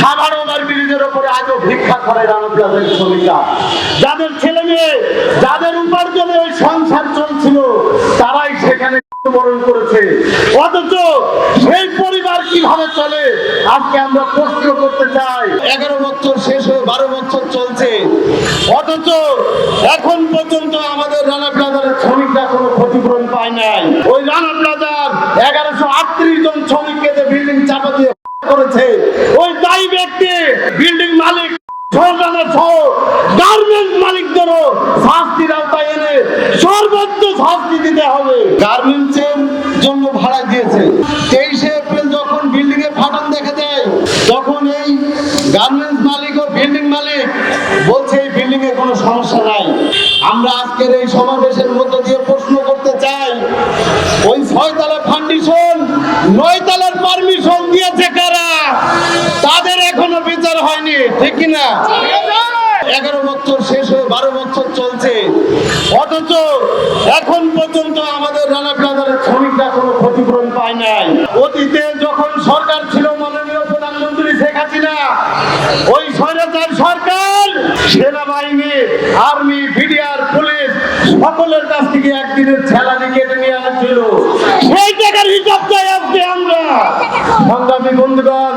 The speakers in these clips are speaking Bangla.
সাধারণের ব্রিজের উপরে আজও ভিক্ষা করে রানা প্লাজার শ্রমিকরা। যাদের ছেলে মেয়ে, যাদের উপার্জনে ওই সংসার চলছিল, তারাই সেখানে মৃত্যুবরণ করেছে। অথচ সেই পরিবার কীভাবে চলে, আজকে আমরা প্রশ্ন করতে চাই। এগারো বছর শেষ হয়ে বারো বছর চলছে। অথচ এখন পর্যন্ত আমাদের রানা প্লাজারের শ্রমিকরা কোনো ক্ষতিপূরণ পায় নাই। ওই রানা প্লাজার এগারোশো আটত্রিশ জন শ্রমিককে যে বিল্ডিং চাপা দিয়ে করেছে ওই দায়ী ব্যক্তি বিল্ডিং মালিক সরকারের সহ গার্মেন্টস মালিকদেরও শাস্তির আওতায় এনে সর্বোচ্চ শাস্তি দিতে হবে। গার্মেন্টসের জন্য ভাড়া দিয়েছে। তেইশে এপ্রিল যখন বিল্ডিং এ ফাটন দেখা যায় তখন এই গার্মেন্টস মালিক ও বিল্ডিং মালিক বলছে এই বিল্ডিং এ কোনো সমস্যা নাই। আমরা আজকের এই সমাবেশের মধ্য দিয়ে প্রশ্ন করতে চাই ওই ছয়তলা ফাউন্ডেশন নয়তলার পারমিশন দিয়েছে কারা? তাদের এখনও বিচার হয়নি ঠিক কি না এগারো বছর শেষ হয়ে বারো বছর চলছে। অথচ এখন পর্যন্ত আমাদের রানা প্লাজারের শ্রমিকরা কোনো ক্ষতিপূরণ পায় নাই। অতীতে যখন সরকার ছিল মাননীয় প্রধানমন্ত্রী শেখ হাসিনা, ওই স্বৈরাচার সরকার, সেনাবাহিনী, আর্মি, বিডিআর, পুলিশ সকলের কাছ থেকে একদিনের ছেলানি কেটে নিয়ে আনছিল। সেই টাকার হিসাব চাই আজকে আমরা। সংগ্রামী বন্ধুগণ,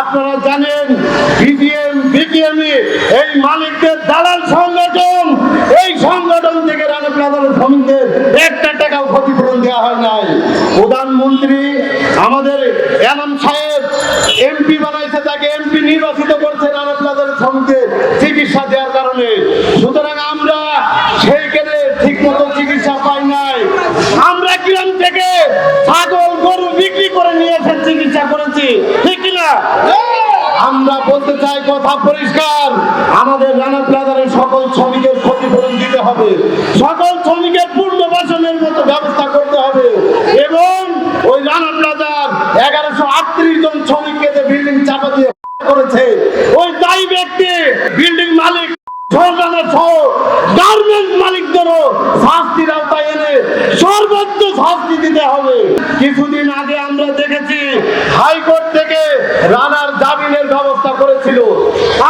আপনারা জানেন বিডিএম বিডিএমই এই মালিকদের দালাল সংগঠন, এই সংগঠন শ্রমিকদের একটা টাকাও ক্ষতিপূরণ দেওয়া হয় নাই। প্রধানমন্ত্রী আমাদের এনাম সাহেব এমপি বানাইছে, তাকে এমপি নির্বাচিত করছে রানা প্লাজার শ্রমিকদের চিকিৎসা দেওয়ার কারণে। সুতরাং আমরা সেই সেইখানে ঠিক মতো চিকিৎসা পাই নাই। আমরা গ্রাম থেকে ছাগল, গরু বিক্রি করে নিয়ে এসে চিকিৎসা করেছি, ঠিক কিনা? আমরা বলতে চাই, কথা পরিষ্কার। আমাদের রানা প্লাজারের সকল শ্রমিকের হবে। সকল শ্রমিকের পুনর্বাসনের মতো ব্যবস্থা করতে হবে। এবং ওই রানা প্লাজার এগারোশো আটত্রিশ জন শ্রমিককে যে বিল্ডিং চাপা দিয়ে করেছে, ওই দায়ী ব্যক্তি, বিল্ডিং মালিক গার্মেন্টস মালিকদেরও শাস্তির আওতায় এনে সর্বোচ্চ শাস্তি দিতে হবে। কিছুদিন আগে আমরা দেখেছি, হাইকোর্ট থেকে রানার জামিনের ব্যবস্থা করেছিল।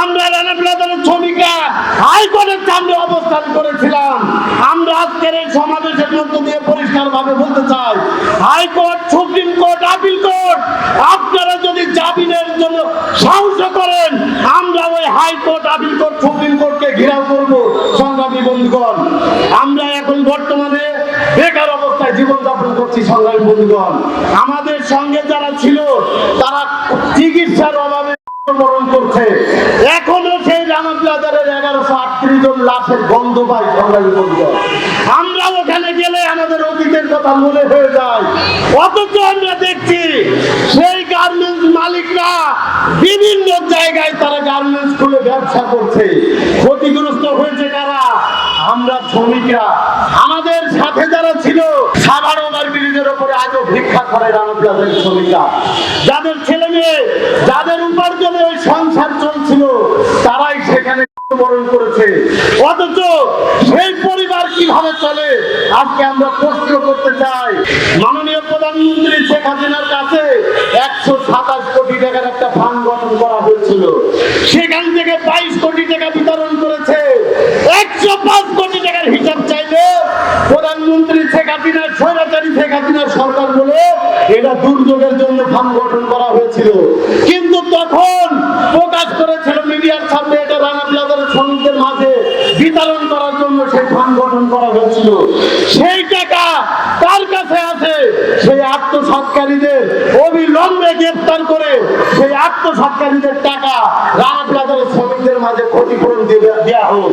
আমরা রানা প্লাজারের শ্রমিকরা হাইকোর্টের সামনে অবস্থান করেছিলাম। আমরা আজকের এই সমাবেশের মধ্য দিয়ে পরিষ্কার ভাবে বলতে চাই, high court, supreme court, appeal court, আপনারা যদি জামিনের জন্য সাহস করেন, আমরা ওই হাইকোর্ট, আপিল কোর্ট, সুপ্রিম কোর্টকে ঘেরাও করব, সংগ্রামী বন্ধুগণ। আমরা এখন বর্তমানে বেকার অবস্থায় জীবনযাপন করছি, সংগ্রামী বন্ধুগণ। আমাদের সঙ্গে যারা ছিল, তারা চিকিৎসার অভাবে করছে। এখনও সেই রানা প্লাজারের এগারোশো আটত্রিশ জন লাশের গন্ধ পাই সংগ্রামী বন্ধুগণ আমরা ওখানে গেলে আমাদের অতীতের কথা মনে হয়ে যায়। অথচ আমরা দেখছি সেই গার্মেন্টস মালিকরা বিভিন্ন জায়গায় তারা গার্মেন্টস খুলে ব্যবসা করছে। ক্ষতিগ্রস্ত হয়েছে কারা? আমরা শ্রমিকরা। আমাদের সাথে যারা ছিল উপরে আজও ভিক্ষা করে রানা প্লাজার শ্রমিকরা। যাদের ছেলে মেয়ে, যাদের উপার্জনে ওই সংসার চলছিল, তারাই সেখানে মৃত্যুবরণ করেছে। অথচ সেই পরিবার কীভাবে চলে, আজকে আমরা প্রশ্ন করতে চাই। মাননীয় প্রধানমন্ত্রী শেখ হাসিনার কাছে একশো সাতাশ কোটি টাকার একটা ফান্ড গঠন করা হয়েছিল। সেখান থেকে বাইশ কোটি টাকা বিতরণ করেছে। একশো পাঁচ কোটি টাকার হিসাব চাইলে প্রধানমন্ত্রী শেখ সেই টাকা কার কাছে আছে? সেই আত্মসৎকারীদের অবিলম্বে গ্রেপ্তার করে সেই আত্মসৎকারীদের টাকা রানা প্লাজার শ্রমিকদের মাঝে ক্ষতিপূরণ দেবে- হোক